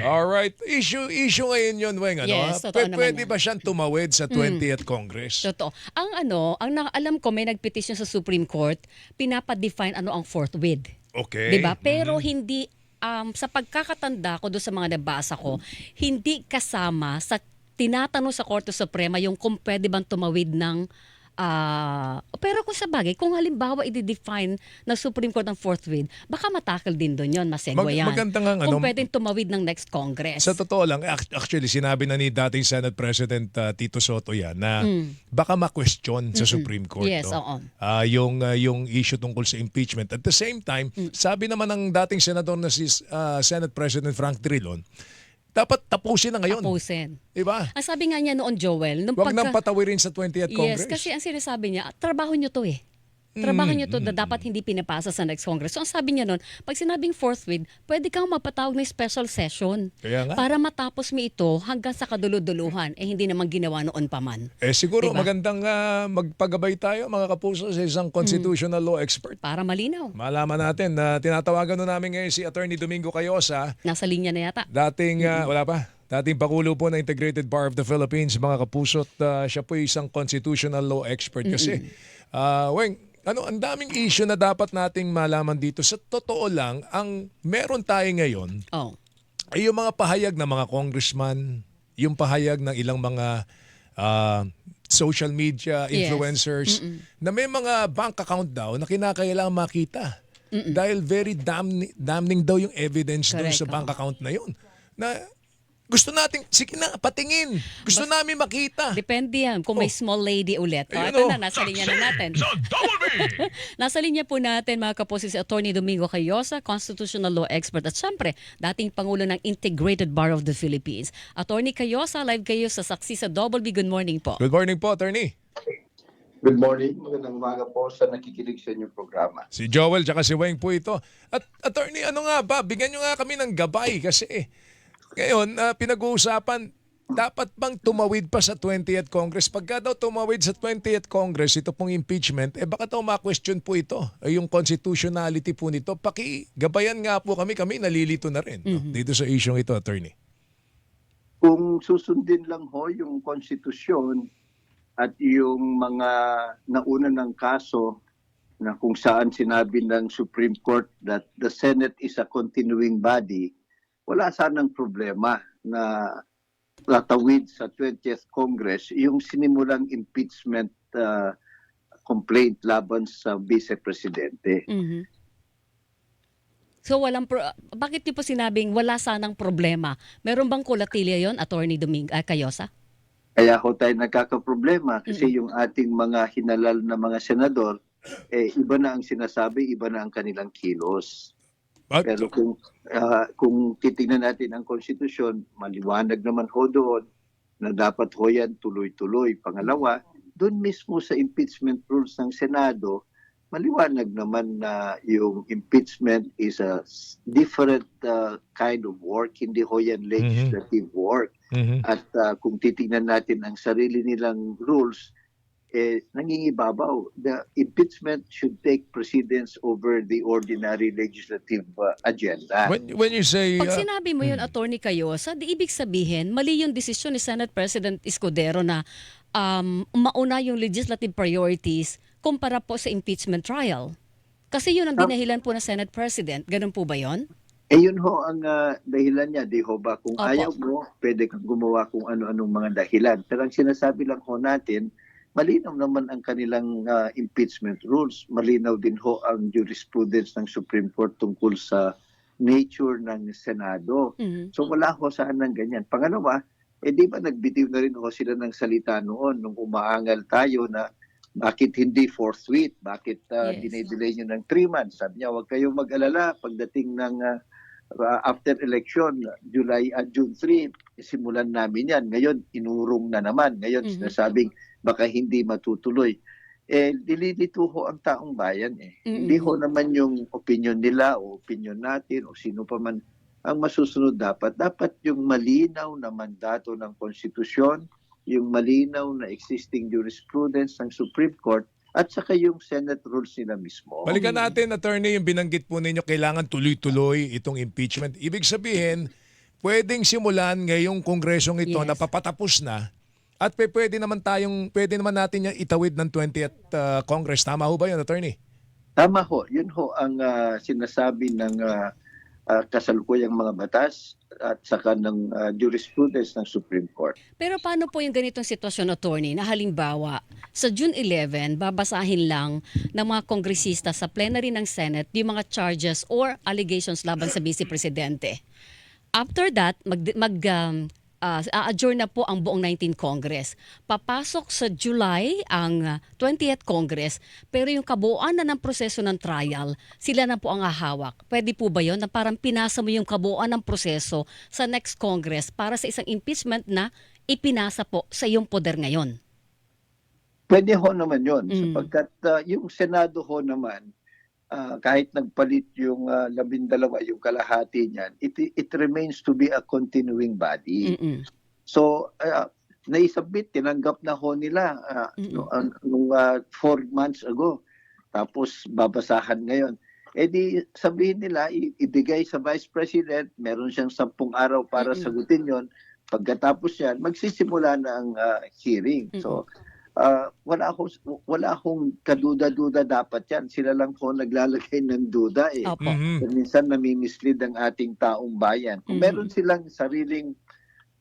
Alright. Issue, issue ngayon yun, Weng. Ano, Yes, ha? totoo Pwe- naman Pwede yan. Mm. ba siyang tumawid sa 20th Congress? Totoo. Ang ano, ang na- alam ko may nagpetisyon sa Supreme Court, pinapa-define ano ang fourth with. Okay. 'Di ba? Pero hindi um, sa pagkakatanda ko do sa mga nabasa ko, hindi kasama sa tinatanong sa Korte Suprema yung kung pwede bang tumawid ng ah, pero kung sa bagay, kung halimbawa i-define ng Supreme Court ng fourth with, baka matakal din doon yon, masegwa Mag- yan. maganda nga, kung ano, pwedeng tumawid ng next Congress. Sa totoo lang, ac- actually, sinabi na ni dating Senate President uh, Tito Soto yan na baka ma-question sa Supreme Court. Mm. Yes, no? oo. Ah, yung, ah, yung issue tungkol sa impeachment. At the same time, Mm. sabi naman ng dating Senador na si ah, Senate President Frank Drilon, dapat tapusin na ngayon. Tapusin. Diba? Ang sabi nga niya noon, Joel, nung Huwag nang pagka- patawirin sa 20th Congress. Yes, kasi ang sinasabi niya, trabaho niyo to eh. Trabaho niyo to na dapat hindi pinapasa sa next Congress. So ang sabi niya noon, pag sinabing fourth with, pwede kang mapatawag ng special session Kaya nga. para matapos mo ito hanggang sa kaduluduluhan. Eh hindi naman ginawa noon pa man. Eh siguro Diba? magandang ah, magpagabay tayo mga kapuso sa isang constitutional law expert. Para malinaw. Malaman natin na tinatawagan na namin ngayon si Attorney Domingo Cayosa, Nasa linya na yata. dating ah, wala pa, dating pakulo po ng Integrated Bar of the Philippines, mga kapuso, at ah, siya po isang constitutional law expert kasi ah, weng, ano, ang daming issue na dapat nating malaman dito. Sa totoo lang, ang meron tayo ngayon Oh. ay yung mga pahayag ng mga congressman, yung pahayag ng ilang mga ah, social media Yes. influencers na may mga bank account daw na kinakailangan makita. Dahil very damning, damning daw yung evidence Correct, sa bank account na yun. Na gusto nating, sige na, patingin. Gusto namin makita. Depende yan. Kung may small lady ulit. Oh, ito oh. na, nasa linya na natin. nasa linya po natin mga kaposi si Attorney Domingo Cayosa, constitutional law expert at syempre, dating Pangulo ng Integrated Bar of the Philippines. Attorney Cayosa, live kayo sa Saksi sa Double B. Good morning po. Good morning po, attorney. Good morning. Magandang umaga po sa nakikinig sa inyong programa. Si Joel tsaka si Weng po ito. At attorney, ano nga ba? Bigyan nyo nga kami ng gabay kasi ngayon, ah, pinag-uusapan, dapat bang tumawid pa sa 20th Congress? Pagka daw tumawid sa 20th Congress, ito pong impeachment, eh baka daw ma-question po ito, eh, yung constitutionality po nito. Paki-gabayan nga po kami, kami nalilito na rin no? dito sa issue ito, attorney. Kung susundin lang ho yung konstitusyon at yung mga nauna ng kaso na kung saan sinabi ng Supreme Court that the Senate is a continuing body, wala sanang problema na tatawid sa 20th Congress yung sinimulang impeachment uh, complaint laban sa Vice Presidente. Mhm. So walang pro- bakit niyo po sinabing wala sanang problema? Meron bang kulatilya 'yon, Attorney Domingo uh, Cayosa? Kaya ho tayo nagkakaproblema kasi yung ating mga hinalal na mga senador, eh, iba na ang sinasabi, iba na ang kanilang kilos. At, Pero kung, ah, kung titingnan natin ang konstitusyon, maliwanag naman ho doon na dapat ho yan tuloy-tuloy. Pangalawa, doon mismo sa impeachment rules ng Senado, maliwanag naman na yung impeachment is a different ah, kind of work, hindi ho yan legislative work. Mhm. At ah, kung titingnan natin ang sarili nilang rules, eh, nangingibabaw. The impeachment should take precedence over the ordinary legislative ah, agenda. when, when you say... Pag ah, sinabi mo 'yon, Attorney Cayosa, di ibig sabihin mali yung desisyon ni Senate President Escudero na um, mauna yung legislative priorities kumpara po sa impeachment trial. Kasi yun ang Ah. dinahilan po ng Senate President. Ganun po ba 'yon? Eh yun ho ang ah, dahilan niya, di ho ba? Kung Opo. ayaw mo, pwede kang gumawa kung ano-anong mga dahilan. Pero ang sinasabi lang ho natin, malinaw naman ang kanilang ah, impeachment rules. Malinaw din ho ang jurisprudence ng Supreme Court tungkol sa nature ng Senado. Mhm. So wala ho saan ng ganyan. Pangalawa, eh di ba nagbitiw na rin ho sila ng salita noon nung umaangal tayo na bakit hindi forthwith? Bakit uh, Yes. dinedelay nyo ng three months? Sabi niya, huwag kayong mag-alala pagdating ng uh, uh, after election, July at June 3, simulan namin yan. Ngayon, inurong na naman. Ngayon, Mhm. sinasabing baka hindi matutuloy. Eh, dililito ho ang taong bayan eh. Mhm. Hindi ho naman yung opinion nila o opinion natin o sino pa man ang masusunod dapat. Dapat yung malinaw na mandato ng konstitusyon, yung malinaw na existing jurisprudence ng Supreme Court at saka yung Senate rules nila mismo. Balikan natin, attorney, yung binanggit po ninyo, kailangan tuloy-tuloy itong impeachment. Ibig sabihin, pwedeng simulan ngayong kongresong ito Yes. na papatapos na at pwede naman tayong pwede naman natin yung itawid ng 20th uh, Congress. Tama ho ba yun, attorney? Tama ho, yun ho ang ah, sinasabi ng ah, ah, kasalukuyang mga batas at saka ng ah, jurisprudence ng Supreme Court. Pero paano po yung ganitong sitwasyon, attorney, na halimbawa, sa June 11, babasahin lang ng mga kongresista sa plenary ng Senate yung mga charges or allegations laban sa Vice Presidente. After that, mag, mag um, uh, a-adjourn na po ang buong 19 Congress. Papasok sa July ang uh, 20th Congress, pero yung kabuuan na ng proseso ng trial, sila na po ang hahawak. Pwede po ba yon na parang pinasa mo yung kabuuan ng proseso sa next Congress para sa isang impeachment na ipinasa po sa iyong poder ngayon? Pwede ho naman yun, Mm. sapagkat ah, yung Senado ho naman, ah, kahit nagpalit yung uh, labindalawa, yung kalahati niyan, it, it remains to be a continuing body. Mm-mm. So, uh, naisabit, tinanggap na ho nila ah, Mm-mm. no- nung ah, four months ago. Tapos babasahan ngayon. Eh di sabihin nila, ibigay sa Vice President, meron siyang sampung araw para Mm-mm. sagutin yon. Pagkatapos yan, magsisimula na ang ah, hearing. So, ah, wala akong wala akong kaduda-duda dapat yan. Sila lang po naglalagay ng duda eh. Opo. Mhm. Minsan nami-mislead ang ating taong bayan. Kung Mhm. meron silang sariling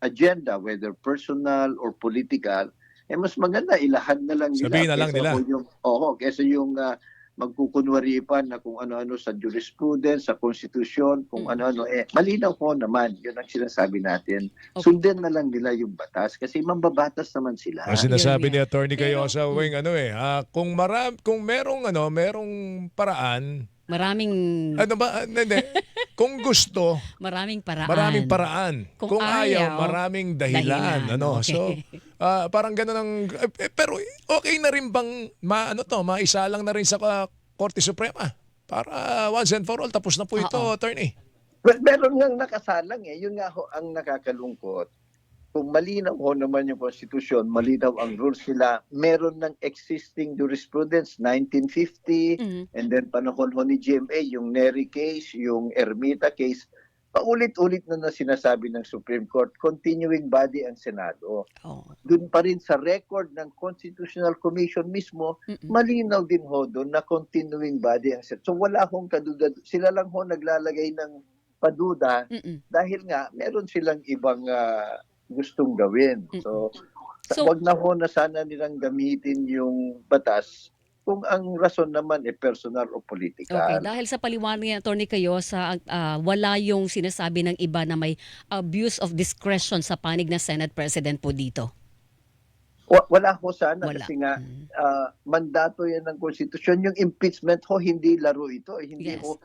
agenda, whether personal or political, eh mas maganda ilahad na lang nila. Sabihin na lang nila. Yung, oo, kesa yung uh, magkukunwari pa na kung ano-ano sa jurisprudence, sa konstitusyon, kung Mhm. ano-ano. Eh, malinaw po naman. Yun ang sinasabi natin. Okay. Sundan na lang nila yung batas kasi mambabatas naman sila. Ang sinasabi yun ni attorney kayo Pero- sa wing ano eh, ah, kung maram kung merong ano, merong paraan, Maraming ano ba, ah, hindi, kung gusto, maraming paraan. maraming paraan. Kung Kung, ayaw, ayaw, maraming dahilan. dahilan. Ano? Okay. So, ah, parang gano'n ang eh, pero okay na rin bang ma ano to, maisa lang na rin sa ah, Korte Suprema para once and for all tapos na po ito, Oo. attorney. Well, meron nga nakasalang eh. Yun nga ho ang nakakalungkot. Kung malinaw ho naman yung konstitusyon, malinaw ang rules nila, meron ng existing jurisprudence, 1950, Mhm. and then panahon ho ni GMA, yung Neri case, yung Ermita case, paulit-ulit na na sinasabi ng Supreme Court, continuing body ang Senado. Oh. Doon pa rin sa record ng Constitutional Commission mismo, Mm-mm. malinaw din ho doon na continuing body ang Senado. So wala hong kaduda. Sila lang ho naglalagay ng paduda Mm-mm. dahil nga meron silang ibang ah, gustong gawin. So, So- wag na ho na sana nilang gamitin yung batas kung ang rason naman ay personal o Okay, political. dahil sa paliwanag ni Attorney kayo sa ah, wala yung sinasabi ng iba na may abuse of discretion sa panig na Senate President po dito. Wa- wala ho sana Wala. kasi nga ah, mandato yan ng konstitusyon. Yung impeachment ho, hindi laro ito. eh. Hindi Yes. ho.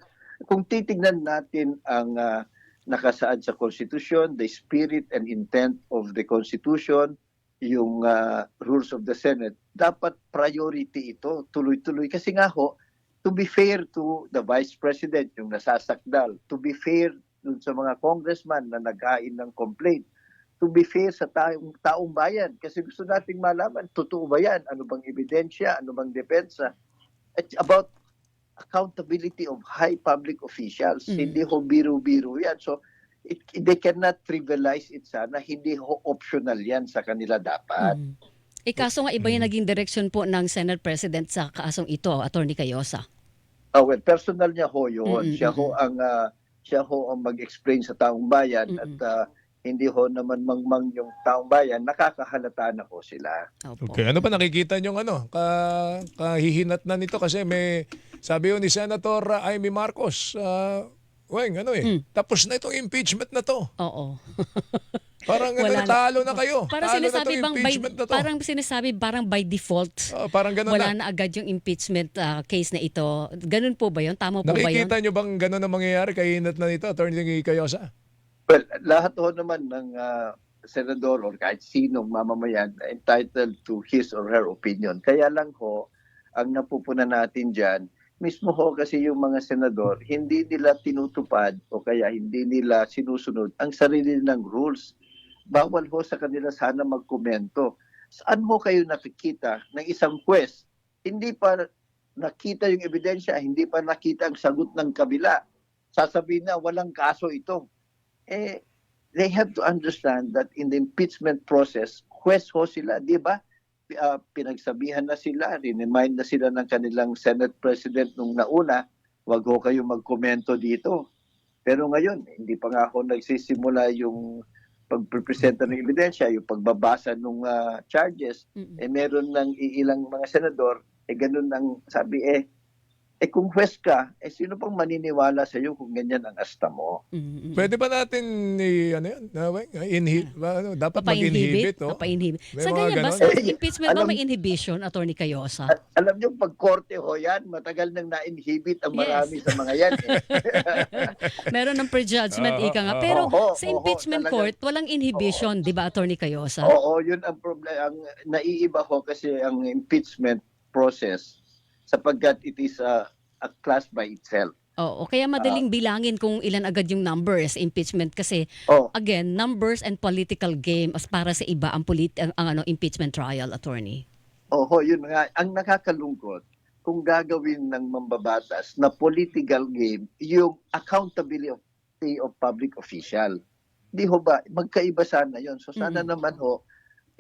Kung titignan natin ang ah, nakasaad sa konstitusyon, the spirit and intent of the constitution, yung ah, rules of the Senate, dapat priority ito, tuloy-tuloy. Kasi nga ho, to be fair to the Vice President, yung nasasakdal, to be fair dun sa mga congressman na naghain ng complaint, to be fair sa taong, taong bayan. Kasi gusto nating malaman, totoo ba yan? Ano bang ebidensya? Ano bang depensa? It's about accountability of high public officials. Mm. Hindi ho biro-biro yan. So, it, they cannot trivialize it sana. Hindi ho optional yan sa kanila dapat. Mm. Eh kaso nga iba yung naging direction po ng Senate President sa kaasong ito, Attorney Cayosa. Oh, well, personal niya ho yun. Mm, mm, siya ho ang ah, siya ho ang mag-explain sa taong bayan Mm, at ah, hindi ho naman mangmang yung taong bayan, nakakahalata na ho sila. Opo. Okay, ano ba nakikita nyo ano, ka, kahihinat na nito kasi may sabi yun ni Senator uh, Amy Marcos, uh, weng, ano eh, Mm. tapos na itong impeachment na to. Oo. Parang ano, Wala na. talo na kayo. Parang talo na sinasabi bang by, impeachment na to. parang sinasabi parang by default Oh, parang ganun wala na. na agad yung impeachment ah, case na ito. Ganun po ba 'yon? Tama po ba 'yon? Nakikita nyo bang ganun ang mangyayari kahihinat na nito, Attorney Cayosa? Well, lahat ho naman ng ah, senador or kahit sinong mamamayan entitled to his or her opinion. Kaya lang ho, ang napupuna natin dyan, mismo ho kasi yung mga senador, hindi nila tinutupad o kaya hindi nila sinusunod ang sarili ng rules. Bawal ho sa kanila sana magkomento. Saan ho kayo nakikita ng isang quest? Hindi pa nakita yung ebidensya, hindi pa nakita ang sagot ng kabila. Sasabihin na walang kaso ito. Eh, they have to understand that in the impeachment process, quest ho sila, di ba? Ah, pinagsabihan na sila, remind na sila ng kanilang Senate President nung nauna, wag ho kayo magkomento dito. Pero ngayon, hindi pa nga ako nagsisimula yung pagpresenta ng ebidensya, yung pagbabasa ng charges, Mm-mm. eh meron ng ilang mga senador, eh ganun ang sabi eh, eh kung huwes ka, eh sino pang maniniwala sa iyo kung ganyan ang asta mo? Mm-mm. Pwede ba natin i ano yan? Uh, inhib, ba, ano, dapat mag-inhibit, Papa-inhibit. oh. Papa-inhip. May Sa ganyan ba, sa impeachment ba alam- may inhibition, Attorney Cayosa? At alam niyo, pag korte ho yan, matagal nang na-inhibit ang marami sa mga yan. Eh. Meron ng prejudgment, Oo, ika nga. Pero Oo, sa impeachment talaga. court, walang inhibition, di ba, Attorney Cayosa? Oo, yun ang problema. Ang naiiba ho kasi ang impeachment process sapagkat it is a, a class by itself. Oo, kaya madaling Ah. bilangin kung ilan agad yung numbers impeachment kasi Oh, again, numbers and political game as para sa iba ang, polit- ang, ang ano, impeachment trial, attorney. Oho, yun nga. Ang nakakalungkot, kung gagawin ng mambabatas na political game, yung accountability of public official. Di ho ba, magkaiba sana yon So sana Mhm. naman ho,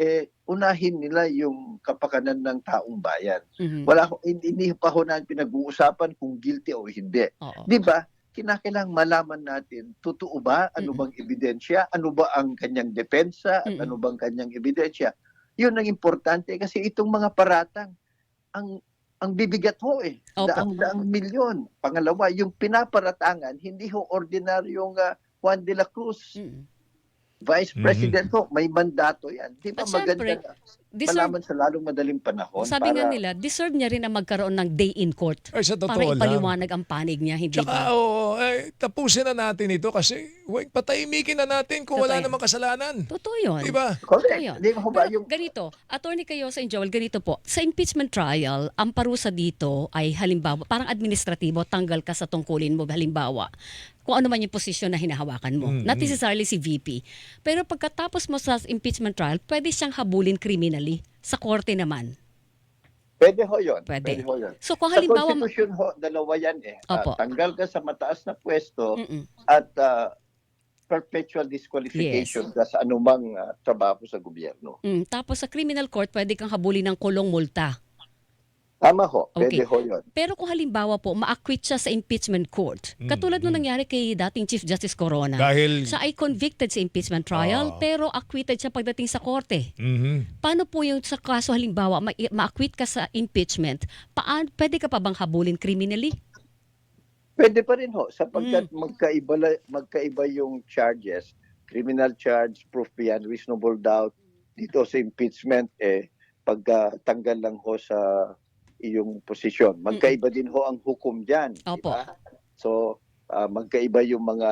eh, unahin nila yung kapakanan ng taong bayan. Mhm. Wala ho, hindi, hindi pa ho na pinag-uusapan kung guilty o hindi. Oo. Di ba? Kinakailangan malaman natin, totoo ba? Ano Mm-mm. bang ebidensya? Ano ba ang kanyang depensa? At Mm-mm. ano bang kanyang ebidensya? Yun ang importante kasi itong mga paratang, ang ang bibigat ho eh. Daang-daang milyon. Pangalawa, yung pinaparatangan, hindi ho ordinaryong ah, Juan de la Cruz. Mm. Vice Mhm. President ho, may mandato yan. Di ba At maganda syempre, na Deserve, malaman sa lalong madaling panahon? sabi nga para- nila, deserve niya rin na magkaroon ng day in court Ay, sa para totoo lang. ipaliwanag ang panig niya, hindi Tsaka, ba? oo, eh, tapusin na natin ito kasi wait, patahimikin na natin kung wala Totoo yan. namang kasalanan. Totoo yun. Diba? Correct. Ayun. Di ho ba yung ganito, Attorney kayo sa Joel, ganito po. Sa impeachment trial, ang parusa dito ay halimbawa, parang administratibo, tanggal ka sa tungkulin mo, halimbawa, kung ano man yung posisyon na hinahawakan mo. Mm, Not mm. necessarily si VP. Pero pagkatapos mo sa impeachment trial, pwede siyang habulin criminally. Sa korte naman. Pwede ho yun. Pwede. ho yun. So kung Sa halimbawa... Constitution ho, dalawa yan eh. Ah, Opo. tanggal ka sa mataas na pwesto Mm-mm. at ah, perpetual disqualification ka sa anumang ah, trabaho sa gobyerno. Mm, tapos sa criminal court, pwede kang habulin ng kulong multa. Tama ho, pwede Okay. ho yun. Pero kung halimbawa po, ma-acquit siya sa impeachment court, Mm, katulad nung mm. nangyari kay dating Chief Justice Corona, Dahil... siya ay convicted sa impeachment trial, Ah. pero acquitted siya pagdating sa korte. Mhm. Paano po yung sa kaso halimbawa, ma- ma-acquit ka sa impeachment, paan, pwede ka pa bang habulin criminally? Pwede pa rin ho, sapagkat Mm. magkaiba, magkaiba yung charges. Criminal charge, proof beyond reasonable doubt. Dito sa impeachment, eh, pagkatanggal lang ho sa iyong posisyon. Magkaiba din ho ang hukom dyan. di Opo. ba? So, ah, magkaiba yung mga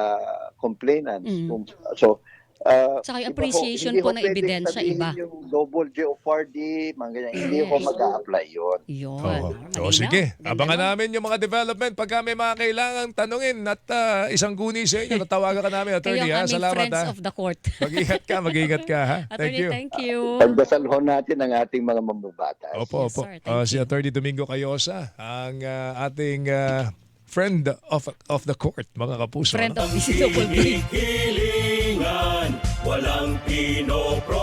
complainants. Mm. So, ah, Tsaka yung appreciation po ho ng ebidensya, sabihin iba. Yung double jeopardy, mga ganyan. Hindi Yes. mag-a-apply yun. Yun. Oo. Malinaw. O sige, Ganda abangan nun. namin yung mga development pagka may mga kailangang tanungin at ah, isang guni sa inyo, tatawagan ka namin, Kayo attorney. ang Ha? aming Salamat friends ha. of the court. Mag-ingat ka, mag-ingat ka. Ha? Thank Attorney, you. thank you. Pagdasal ho natin ang ating mga mambabatas. Opo, Yes, opo. sir. Thank Ah, si you. Attorney Domingo Cayosa, ang ah, ating ah, friend of of the court, mga kapuso. Friend ano? of Visible Brain. Walang pinoprotek